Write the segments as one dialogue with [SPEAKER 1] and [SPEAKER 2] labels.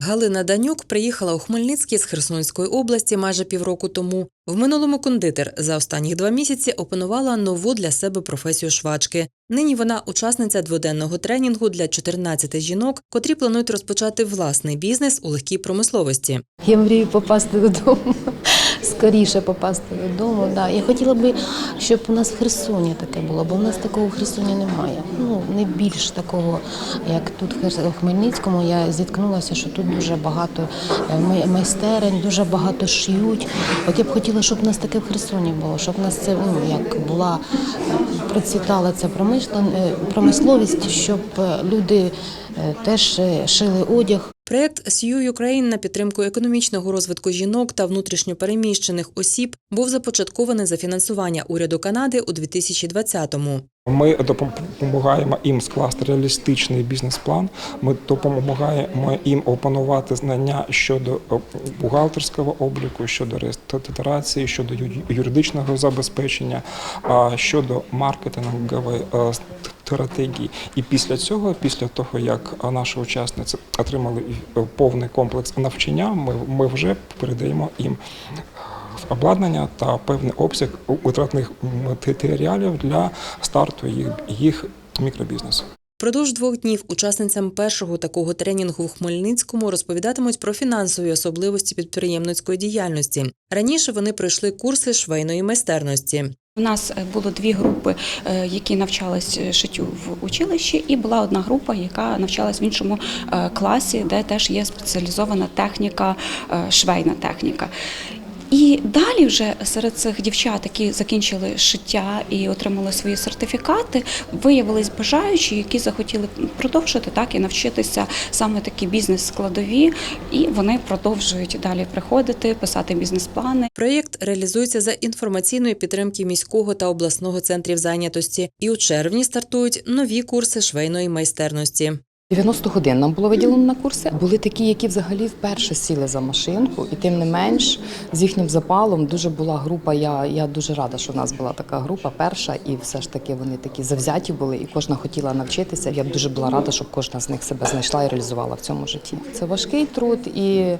[SPEAKER 1] Галина Данюк приїхала у Хмельницький з Херсонської області майже півроку тому. В минулому кондитер за останні два місяці опанувала нову для себе професію швачки. Нині вона учасниця дводенного тренінгу для 14 жінок, котрі планують розпочати власний бізнес у легкій промисловості.
[SPEAKER 2] Я мрію попасти додому, скоріше попасти додому. Да. Я хотіла би, щоб у нас в Херсоні таке було, бо в нас такого в Херсоні немає. Ну, не більш такого, як тут в Хмельницькому. Я зіткнулася, що тут дуже багато е, майстерень, дуже багато шиють. От я б хотіла, щоб у нас таке в Херсоні було, щоб у нас це ну, як була, процвітала ця е, промисловість, щоб е, люди теж шили одяг.
[SPEAKER 1] Проєкт «Сью Ukraine» на підтримку економічного розвитку жінок та внутрішньопереміщених осіб був започаткований за фінансування уряду Канади у 2020-му.
[SPEAKER 3] Ми допомагаємо їм скласти реалістичний бізнес-план. Ми допомагаємо їм опанувати знання щодо е, бухгалтерського обліку, щодо реєстрації, щодо юридичного забезпечення, щодо маркетингової е, стратегії. І після цього, після того як е, наші учасниці отримали е, повний комплекс навчання, ми, ми вже передаємо їм обладнання та певний обсяг витратних матеріалів для старту їх, їх мікробізнесу.
[SPEAKER 1] Впродовж двох днів учасницям першого такого тренінгу в Хмельницькому розповідатимуть про фінансові особливості підприємницької діяльності. Раніше вони пройшли курси швейної майстерності.
[SPEAKER 4] У нас е, було дві групи, е, які навчались е, шиттю в училищі, і була одна група, яка навчалась в іншому класі, де теж є спеціалізована техніка, швейна техніка. І далі вже серед цих дівчат, які закінчили шиття і отримали свої сертифікати, виявились бажаючі, які захотіли продовжити так і навчитися саме такі бізнес-складові, і вони продовжують далі приходити, писати бізнес-плани.
[SPEAKER 1] Проєкт реалізується за інформаційної підтримки міського та обласного центрів зайнятості. І у червні стартують нові курси швейної майстерності.
[SPEAKER 5] 90 годин нам було виділено на курси. Були такі, які взагалі вперше сіли за машинку, і тим не менш з їхнім запалом дуже була група. Я, я дуже рада, що в нас була така група перша, і все ж таки вони такі завзяті були, і кожна хотіла навчитися. Я б дуже була рада, щоб кожна з них себе знайшла і реалізувала в цьому житті. Це важкий труд і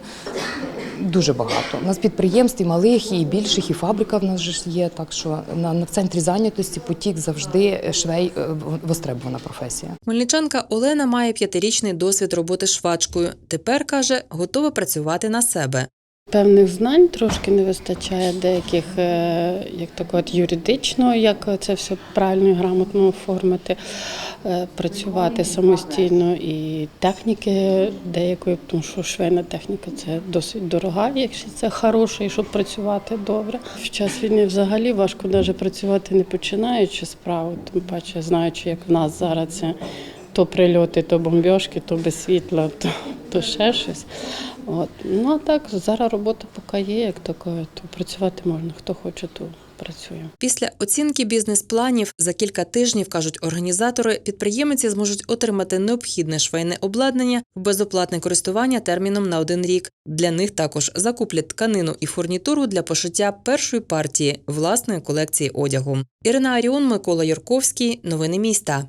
[SPEAKER 5] дуже багато. У нас підприємств і малих, і більших, і фабрика в нас ж є. Так що на, на в центрі зайнятості потік завжди швей е, востребована професія.
[SPEAKER 1] Хмельничанка Олена має п'ятирічний досвід роботи швачкою. Тепер каже, готова працювати на себе.
[SPEAKER 6] Певних знань трошки не вистачає, деяких е, як так от юридичного, як це все правильно і грамотно оформити, е, працювати самостійно і техніки деякої, тому що швейна техніка це досить дорога, якщо це хороше, і щоб працювати добре. В час війни взагалі важко навіть працювати не починаючи справу, тим паче знаючи, як в нас зараз це то прильоти, то бомбьошки, то без світла, то, то ще щось. От. Ну а так, зараз робота поки є, як така, то працювати можна. Хто хоче, то працює.
[SPEAKER 1] Після оцінки бізнес-планів за кілька тижнів, кажуть організатори, підприємці зможуть отримати необхідне швейне обладнання в безоплатне користування терміном на один рік. Для них також закуплять тканину і фурнітуру для пошиття першої партії власної колекції одягу. Ірина Аріон, Микола Юрковський. Новини міста.